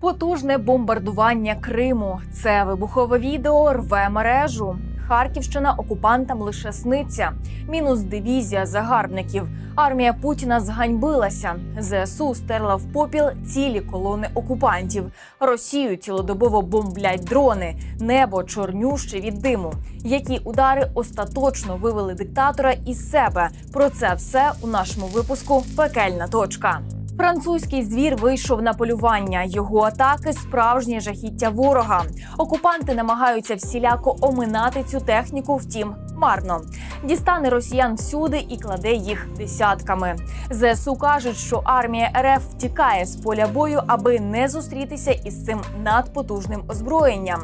Потужне бомбардування Криму. Це вибухове відео рве мережу. Харківщина окупантам лише сниться. Мінус дивізія загарбників. Армія Путіна зганьбилася. ЗСУ стерла в попіл цілі колони окупантів. Росію цілодобово бомблять дрони. Небо чорнюще від диму. Які удари остаточно вивели диктатора із себе? Про це все у нашому випуску Пекельна точка. Французький звір вийшов на полювання. Його атаки справжнє жахіття ворога. Окупанти намагаються всіляко оминати цю техніку, втім марно. Дістане росіян всюди і кладе їх десятками. ЗСУ кажуть, що армія РФ втікає з поля бою, аби не зустрітися із цим надпотужним озброєнням.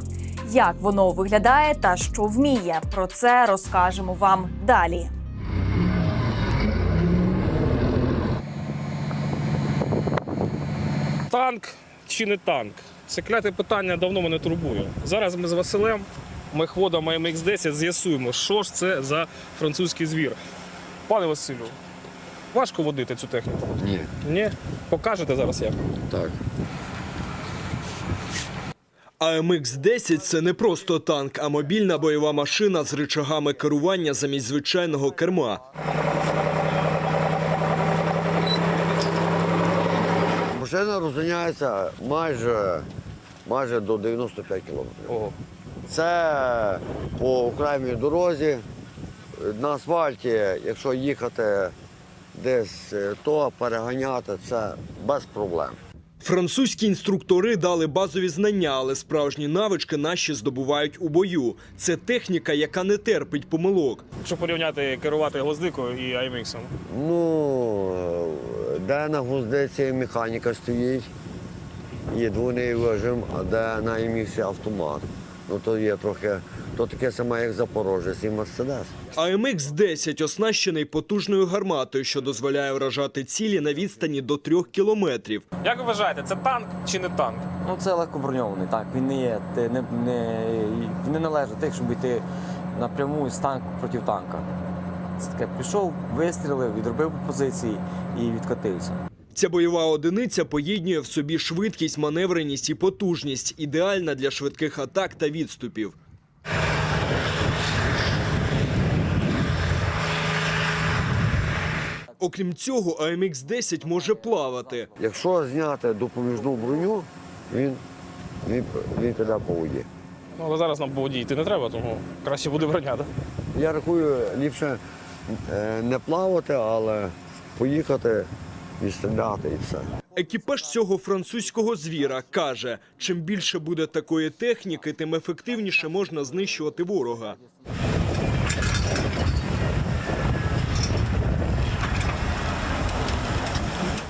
Як воно виглядає та що вміє, про це розкажемо вам далі. Танк чи не танк? Це кляте питання давно мене турбує. Зараз ми з Василем, мехводом АМХ-10 з'ясуємо, що ж це за французький звір. Пане Василю, важко водити цю техніку? Ні, Ні? Покажете зараз як? так. АМХ-10 – це не просто танк, а мобільна бойова машина з рычагами керування замість звичайного керма. Машина розганяється майже, майже до 95 кілометрів. Ого. Це по окремій дорозі. На асфальті, якщо їхати десь, е, то переганяти це без проблем. Французькі інструктори дали базові знання, але справжні навички наші здобувають у бою. Це техніка, яка не терпить помилок. Якщо порівняти керувати гвоздикою і АМХ. Ну, де на гвоздиці механіка стоїть, є двойний вижим, а де на імісі автомат. Ну то є трохи, то таке саме, як Запорожець і Мерседес. АМХ-10 оснащений потужною гарматою, що дозволяє вражати цілі на відстані до трьох кілометрів. Як ви вважаєте, це танк чи не танк? Ну, це легко броньований, так. Він не є, не, не, він не належить тих, щоб йти напряму з танку проти танка. Це таке пішов, вистрілив, відробив позиції і відкотився. Ця бойова одиниця поєднує в собі швидкість, маневреність і потужність, ідеальна для швидких атак та відступів. Окрім цього, АМХ-10 може плавати. Якщо зняти допоміжну броню, він, він, він піде по воді. Ну, але зараз нам по воді йти не треба, тому краще буде броня. Да? Я рахую, ліпше не плавати, але поїхати і стріляти, і все. Екіпаж цього французького звіра каже: чим більше буде такої техніки, тим ефективніше можна знищувати ворога.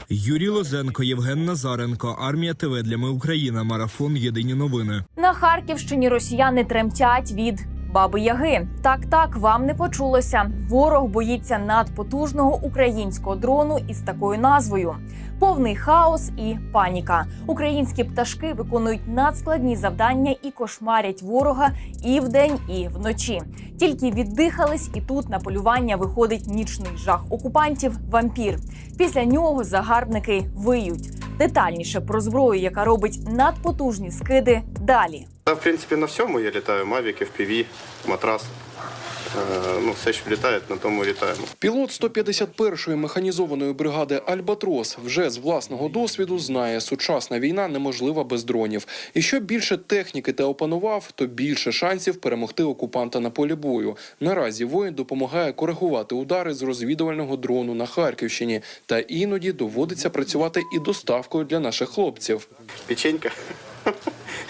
Юрій Лозенко, Євген Назаренко, Армія ТВ для ми Україна. Марафон. Єдині новини. На Харківщині росіяни тремтять від баби Яги. Так, так, вам не почулося. Ворог боїться надпотужного українського дрону із такою назвою. Повний хаос і паніка. Українські пташки виконують надскладні завдання і кошмарять ворога і вдень, і вночі. Тільки віддихались, і тут на полювання виходить нічний жах окупантів вампір. Після нього загарбники виють. Детальніше про зброю, яка робить надпотужні скиди. Далі. Та, в принципі, на всьому я літаю. Мавіки, FPV, матрас. Е, ну, все, що літає, на тому літаємо. Пілот 151-ї механізованої бригади Альбатрос вже з власного досвіду знає, сучасна війна неможлива без дронів. І що більше техніки ти опанував, то більше шансів перемогти окупанта на полі бою. Наразі воїн допомагає коригувати удари з розвідувального дрону на Харківщині, та іноді доводиться працювати і доставкою для наших хлопців. Печенька.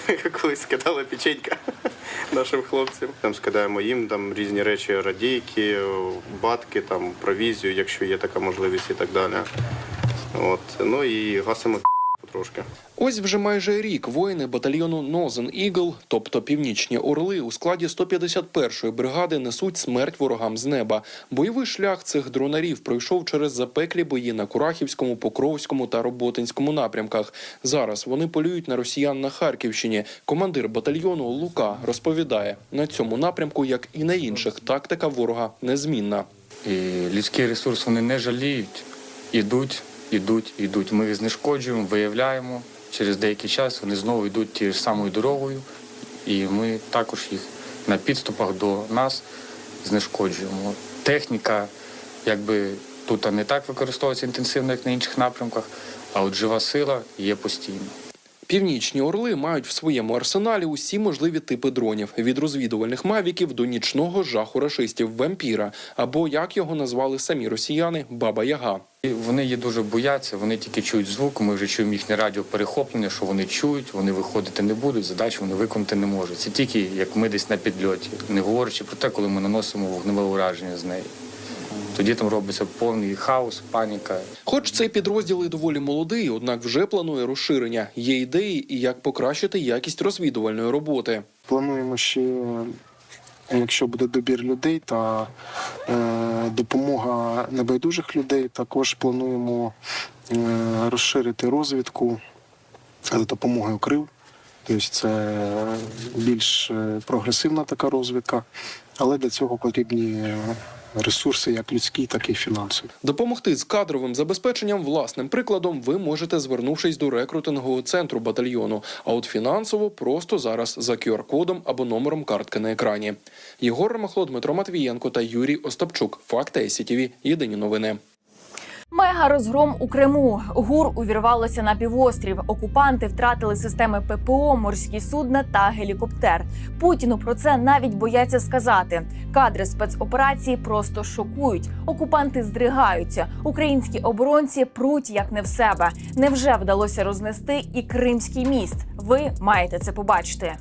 Колись скидала печенька нашим хлопцям. Там скидаємо їм там різні речі, радійки, батки, там, провізію, якщо є така можливість і так далі. От. Ну і гасимо потрошки. Ось вже майже рік воїни батальйону Northern Eagle, тобто північні орли, у складі 151-ї бригади несуть смерть ворогам з неба. Бойовий шлях цих дронарів пройшов через запеклі бої на Курахівському, Покровському та Роботинському напрямках. Зараз вони полюють на росіян на Харківщині. Командир батальйону Лука розповідає: на цьому напрямку, як і на інших, тактика ворога незмінна. І людський ресурс вони не жаліють, ідуть, ідуть, ідуть. Ми їх знешкоджуємо, виявляємо через деякий час вони знову йдуть тією ж самою дорогою, і ми також їх на підступах до нас знешкоджуємо. Техніка, якби тут не так використовується інтенсивно, як на інших напрямках, а от жива сила є постійно. Північні орли мають в своєму арсеналі усі можливі типи дронів від розвідувальних мавіків до нічного жаху рашистів вампіра, або як його назвали самі росіяни Баба Яга. Вони її дуже бояться, вони тільки чують звук. Ми вже чуємо їхнє радіо перехоплення, що вони чують, вони виходити не будуть, задачу вони виконати не можуть. Це тільки як ми десь на підльоті, не говорячи про те, коли ми наносимо вогневе ураження з неї. Тоді там робиться повний хаос, паніка. Хоч цей підрозділ і доволі молодий, однак вже планує розширення. Є ідеї, і як покращити якість розвідувальної роботи. Плануємо ще, якщо буде добір людей та е, допомога небайдужих людей, також плануємо е, розширити розвідку за допомогою крил. Тобто це більш е, прогресивна така розвідка, але для цього потрібні ресурси як людські, так і фінансові. Допомогти з кадровим забезпеченням власним прикладом ви можете, звернувшись до рекрутингового центру батальйону. А от фінансово просто зараз за QR-кодом або номером картки на екрані. Єгор Ромахло, Дмитро Матвієнко та Юрій Остапчук. Факти СІТІВІ. Єдині новини. Мега розгром у Криму. ГУР увірвалося на півострів. Окупанти втратили системи ППО, морські судна та гелікоптер. Путіну про це навіть бояться сказати. Кадри спецоперації просто шокують. Окупанти здригаються. Українські оборонці пруть як не в себе. Невже вдалося рознести і Кримський міст? Ви маєте це побачити.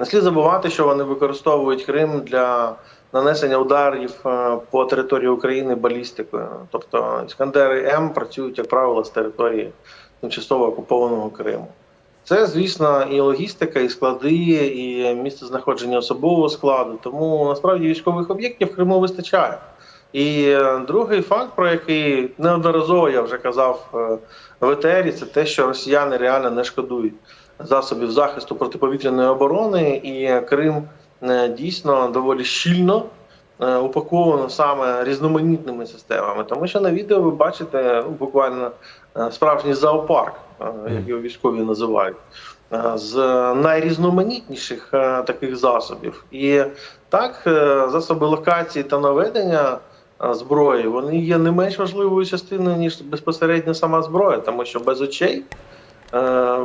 Не слід забувати, що вони використовують Крим для нанесення ударів е, по території України балістикою. Тобто іскандери М працюють, як правило, з території тимчасово окупованого Криму. Це, звісно, і логістика, і склади, і місце знаходження особового складу. Тому насправді військових об'єктів в Криму вистачає. І е, другий факт, про який неодноразово я вже казав е, в етері, це те, що росіяни реально не шкодують засобів захисту протиповітряної оборони, і Крим е, дійсно доволі щільно е, упаковано саме різноманітними системами. Тому що на відео ви бачите ну, буквально е, справжній зоопарк, як його військові називають. З найрізноманітніших таких засобів, і так засоби локації та наведення зброї вони є не менш важливою частиною ніж безпосередньо сама зброя, тому що без очей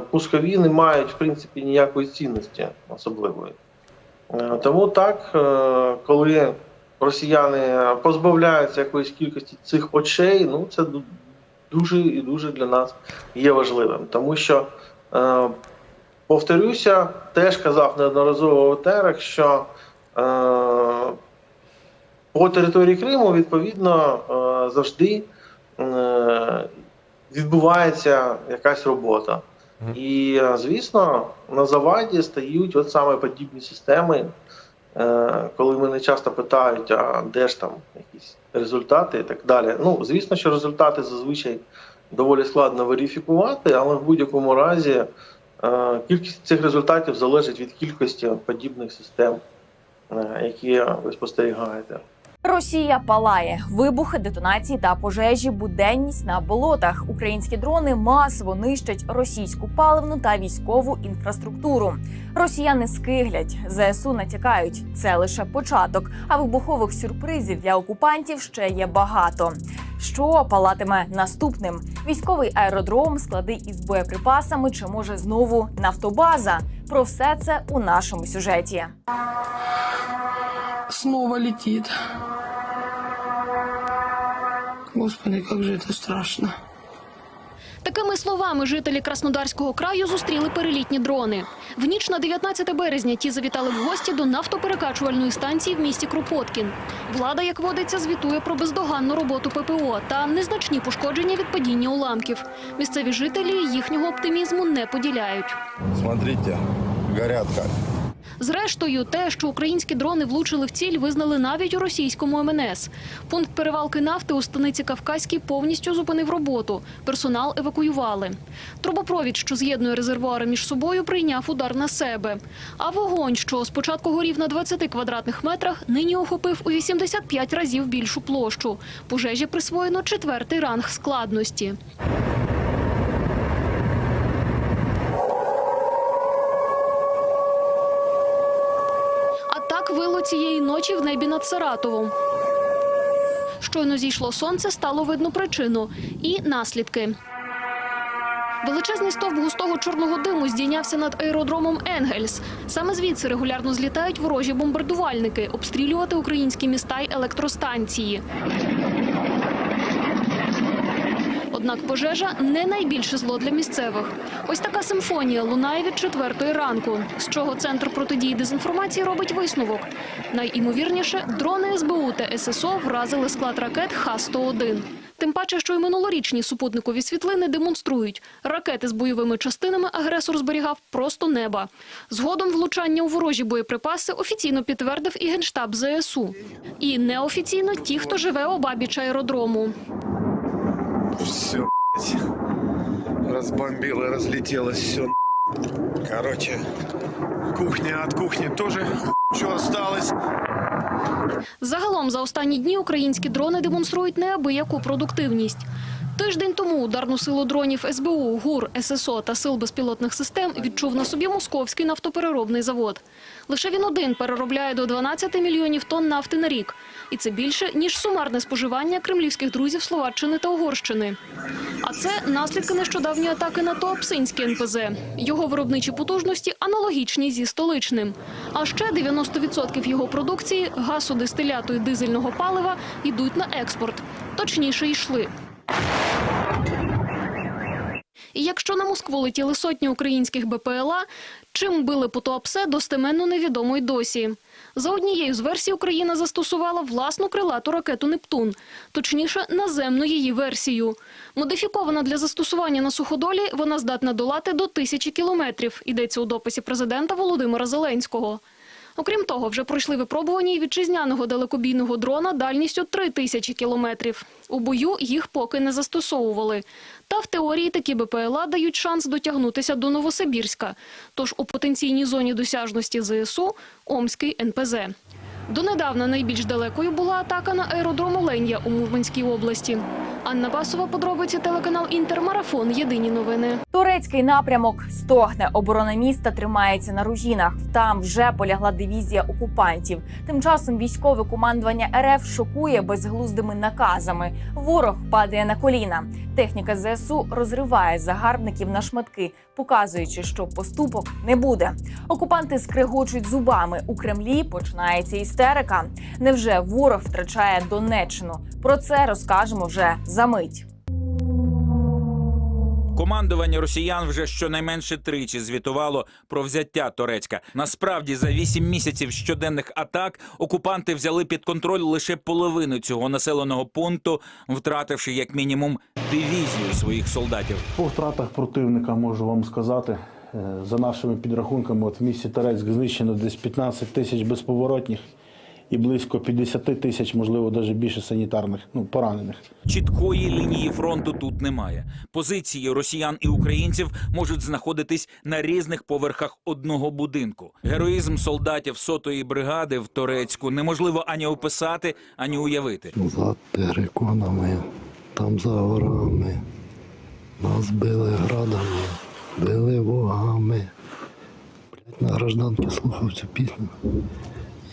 пускові не мають в принципі ніякої цінності особливої. Е, Тому так, е, коли росіяни позбавляються якоїсь кількості цих очей, ну це дуже і дуже для нас є важливим. Тому що, е, повторюся, теж казав неодноразово етерах, що е, по території Криму відповідно е, завжди е, відбувається якась робота. І, е, звісно, на заваді стають от саме подібні системи, е, коли мене часто питають, а де ж там якісь результати і так далі. Ну, звісно, що результати зазвичай доволі складно верифікувати, але в будь-якому разі е, кількість цих результатів залежить від кількості подібних систем, які ви спостерігаєте. Росія палає вибухи, детонації та пожежі, буденність на болотах. Українські дрони масово нищать російську паливну та військову інфраструктуру. Росіяни скиглять, ЗСУ натякають. Це лише початок. А вибухових сюрпризів для окупантів ще є багато. Що палатиме наступним? Військовий аеродром, склади із боєприпасами чи може знову нафтобаза? Про все це у нашому сюжеті. снова летит. Господи, как же это страшно. Такими словами жителі Краснодарського краю зустріли перелітні дрони. В ніч на 19 березня ті завітали в гості до нафтоперекачувальної станції в місті Кропоткін. Влада, як водиться, звітує про бездоганну роботу ППО та незначні пошкодження від падіння уламків. Місцеві жителі їхнього оптимізму не поділяють. Смотрите, горят как. Зрештою, те, що українські дрони влучили в ціль, визнали навіть у російському МНС. Пункт перевалки нафти у станиці Кавказькій повністю зупинив роботу. Персонал евакуювали. Трубопровід, що з'єднує резервуари між собою, прийняв удар на себе. А вогонь, що спочатку горів на 20 квадратних метрах, нині охопив у 85 разів більшу площу. Пожежі присвоєно четвертий ранг складності. А так вило цієї ночі в небі над Саратовом. Щойно зійшло сонце, стало видно причину і наслідки. Величезний стовп густого чорного диму здійнявся над аеродромом Енгельс. Саме звідси регулярно злітають ворожі бомбардувальники, обстрілювати українські міста й електростанції. Однак пожежа не найбільше зло для місцевих. Ось така симфонія лунає від четвертої ранку. З чого центр протидії дезінформації робить висновок. Найімовірніше, дрони СБУ та ССО вразили склад ракет Х-101. Тим паче, що й минулорічні супутникові світлини демонструють. Ракети з бойовими частинами агресор зберігав просто неба. Згодом влучання у ворожі боєприпаси офіційно підтвердив і генштаб ЗСУ. І неофіційно ті, хто живе обабіч аеродрому. Все, разбомбило, разлетелось все. Короче, кухня от кухни тоже что осталось. Загалом за останні дні українські дрони демонструють неабияку продуктивність. Тиждень тому ударну силу дронів СБУ, ГУР, ССО та сил безпілотних систем відчув на собі московський нафтопереробний завод. Лише він один переробляє до 12 мільйонів тонн нафти на рік. І це більше, ніж сумарне споживання кремлівських друзів Словаччини та Угорщини. А це наслідки нещодавньої атаки на Туапсинське НПЗ. Його виробничі потужності аналогічні зі столичним. А ще 90% його продукції газу, дистиляту і дизельного палива йдуть на експорт. Точніше, йшли. І якщо на Москву летіли сотні українських БПЛА, чим били по достеменно невідомо й досі. За однією з версій Україна застосувала власну крилату ракету «Нептун», точніше, наземну її версію. Модифікована для застосування на суходолі, вона здатна долати до тисячі кілометрів, йдеться у дописі президента Володимира Зеленського. Окрім того, вже пройшли випробування і вітчизняного далекобійного дрона дальністю 3 тисячі кілометрів. У бою їх поки не застосовували. Та в теорії такі БПЛА дають шанс дотягнутися до Новосибірська. Тож у потенційній зоні досяжності ЗСУ – Омський НПЗ. Донедавна найбільш далекою була атака на аеродром Оленя у Мурманській області. Анна Басова, подробиці телеканал Інтермарафон. Єдині новини. Турецький напрямок стогне. Оборона міста тримається на руїнах. Там вже полягла дивізія окупантів. Тим часом військове командування РФ шокує безглуздими наказами. Ворог падає на коліна. Техніка ЗСУ розриває загарбників на шматки, показуючи, що поступок не буде. Окупанти скригочуть зубами. У Кремлі починається істерика. Невже ворог втрачає Донеччину? Про це розкажемо вже за мить. Командування росіян вже щонайменше тричі звітувало про взяття Торецька. Насправді, за вісім місяців щоденних атак окупанти взяли під контроль лише половину цього населеного пункту, втративши як мінімум дивізію своїх солдатів. По втратах противника можу вам сказати. е, За нашими підрахунками, от в місті Терецьк знищено десь 15 тисяч безповоротних і близько 50 тисяч, можливо, навіть більше санітарних, ну поранених. Чіткої лінії фронту тут немає. Позиції росіян і українців можуть знаходитись на різних поверхах одного будинку. Героїзм солдатів сотої бригади в Торецьку неможливо ані описати, ані уявити. За териконами, там за горами. Нас били градами, били вогами. На гражданки слухав цю пісню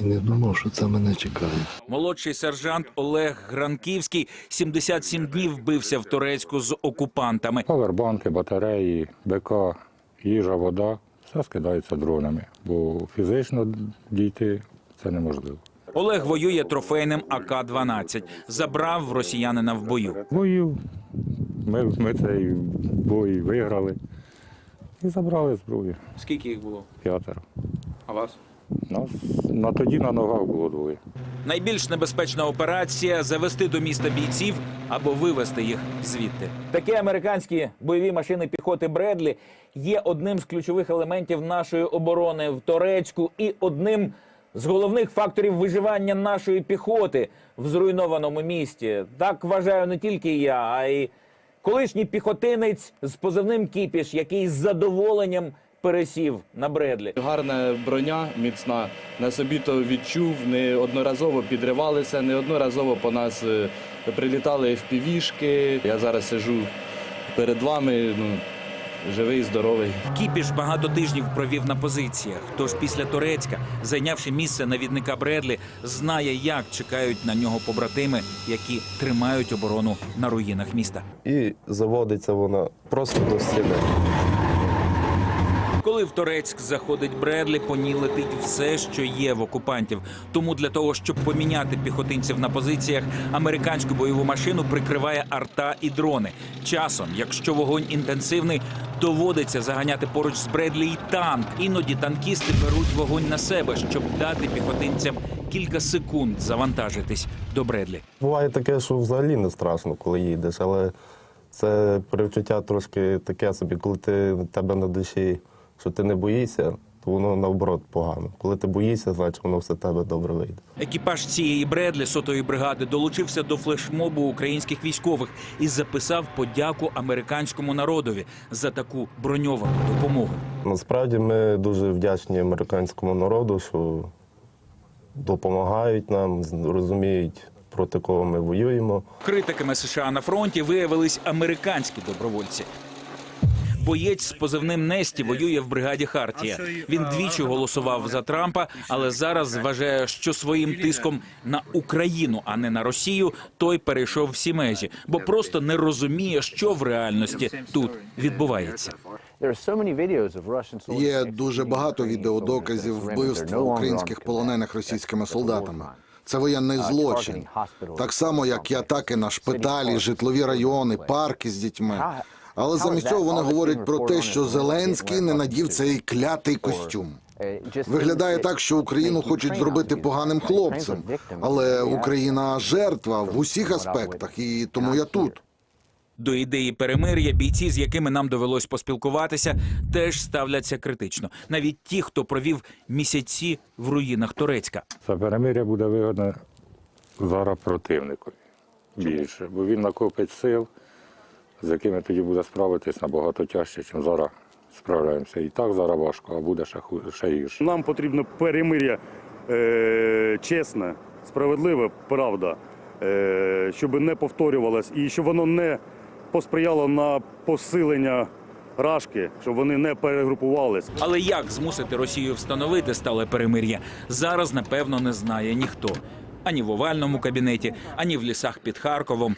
і не думав, що це мене чекає. Молодший сержант Олег Гранківський 77 днів бився в Торецьку з окупантами. Павербанки, батареї, БК, їжа, вода все скидається дронами, бо фізично дійти це неможливо. Олег воює трофейним АК-12. Забрав росіянина в бою. Бою. Ми, ми цей бой виграли і забрали зброю. Скільки їх було? П'ятеро. А вас? Нас на тоді на ногах було двоє. Найбільш небезпечна операція завести до міста бійців або вивести їх звідти. Такі американські бойові машини піхоти Бредлі є одним з ключових елементів нашої оборони в Торецьку і одним з головних факторів виживання нашої піхоти в зруйнованому місті. Так вважаю не тільки я, а й колишній піхотинець з позивним Кіпіш, який з задоволенням пересів на Бредлі. Гарна броня міцна. На собі то відчув, неодноразово підривалися, неодноразово по нас е, прилітали впівішки. Я зараз сижу перед вами, ну, живий, здоровий. Кіпіш багато тижнів провів на позиціях. Тож після Турецька, зайнявши місце навідника Бредлі, знає, як чекають на нього побратими, які тримають оборону на руїнах міста. І заводиться вона просто до стіни. Коли в Торецьк заходить Бредлі, по ній летить все, що є в окупантів. Тому для того, щоб поміняти піхотинців на позиціях, американську бойову машину прикриває арта і дрони. Часом, якщо вогонь інтенсивний, доводиться заганяти поруч з Бредлі і танк. Іноді танкісти беруть вогонь на себе, щоб дати піхотинцям кілька секунд завантажитись до Бредлі. Буває таке, що взагалі не страшно, коли їдеш, але це перечуття трошки таке собі, коли ти тебе на душі, що ти не боїшся, то воно наоборот погано. Коли ти боїшся, значить воно все тебе добре вийде. Екіпаж цієї Бредлі сотої бригади долучився до флешмобу українських військових і записав подяку американському народові за таку броньовану допомогу. Насправді ми дуже вдячні американському народу, що допомагають нам, розуміють, проти кого ми воюємо. Критиками США на фронті виявились американські добровольці. Боєць з позивним Несті воює в бригаді Хартія. Він двічі голосував за Трампа, але зараз вважає, що своїм тиском на Україну, а не на Росію, той перейшов всі межі, бо просто не розуміє, що в реальності тут відбувається. Є дуже багато відеодоказів вбивства українських полонених російськими солдатами. Це воєнний злочин. Так само, як і атаки на шпиталі, житлові райони, парки з дітьми. Але замість цього вони говорять про те, що Зеленський не надів цей клятий костюм. Виглядає так, що Україну хочуть зробити поганим хлопцем, але Україна жертва в усіх аспектах, і тому я тут. До ідеї перемир'я бійці, з якими нам довелось поспілкуватися, теж ставляться критично. Навіть ті, хто провів місяці в руїнах Турецька. Це перемиря буде вигодне зараз противникові більше, бо він накопить сил, з якими тоді буде справитись набагато тяжче, ніж зараз справляємося. І так зараз важко, а буде ще, ху- ще гірше. Нам потрібно перемир'я е, чесне, справедливе, правда, е, щоб не повторювалось і щоб воно не посприяло на посилення рашки, щоб вони не перегрупувались. Але як змусити Росію встановити стале перемир'я, зараз напевно не знає ніхто. Ані в овальному кабінеті, ані в лісах під Харковом,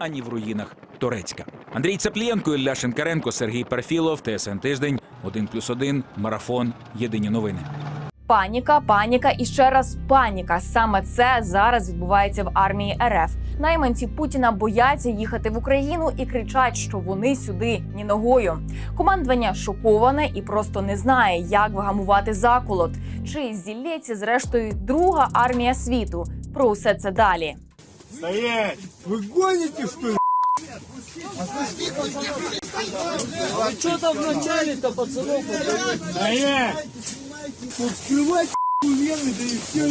ані в руїнах Турецька. Андрій Цаплієнко, Ілля Шинкаренко, Сергій Парфілов, ТСН Тиждень, 1+,1, Марафон, Єдині новини. Паніка, паніка і ще раз паніка. Саме це зараз відбувається в армії РФ. Найманці Путіна бояться їхати в Україну і кричать, що вони сюди ні ногою. Командування шоковане і просто не знає, як вгамувати заколот. Чи зілється зрештою друга армія світу? Про усе це далі. Стоять! Вы гоните, что ли? А что там вначале-то, пацанов? Стоять! Вот скрывать вены, да и все,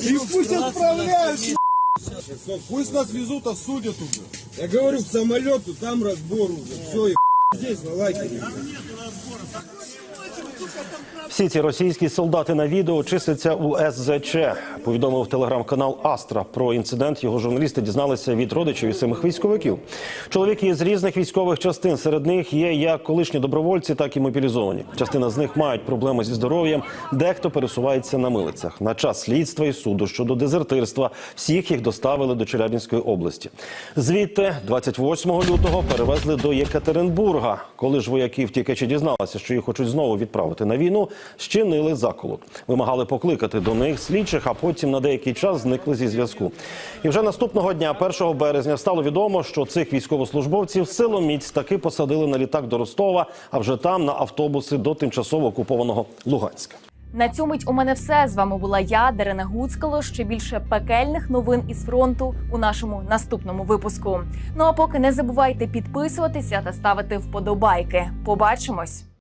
И пусть отправляют, Пусть нас везут, осудят уже. Я говорю, к самолету, там разбор уже. Все, здесь, на лагере. Всі ці російські солдати на відео числяться у СЗЧ. Повідомив телеграм-канал Астра. Про інцидент його журналісти дізналися від родичів і самих військовиків. Чоловіки з різних військових частин. Серед них є як колишні добровольці, так і мобілізовані. Частина з них мають проблеми зі здоров'ям. Дехто пересувається на милицях. На час слідства і суду щодо дезертирства всіх їх доставили до Челябінської області. Звідти 28 лютого перевезли до Єкатеринбурга. Коли ж вояки втікачі дізналися, що їх хочуть знову відправити на війну, щинили заколот. Вимагали покликати до них слідчих, а потім на деякий час зникли зі зв'язку. І вже наступного дня, 1 березня, стало відомо, що цих військовослужбовців силоміць таки посадили на літак до Ростова, а вже там на автобуси до тимчасово окупованого Луганська. На цю мить у мене все з вами була я, Дарина Гуцкало. Ще більше пекельних новин із фронту у нашому наступному випуску. Ну а поки не забувайте підписуватися та ставити вподобайки. Побачимось.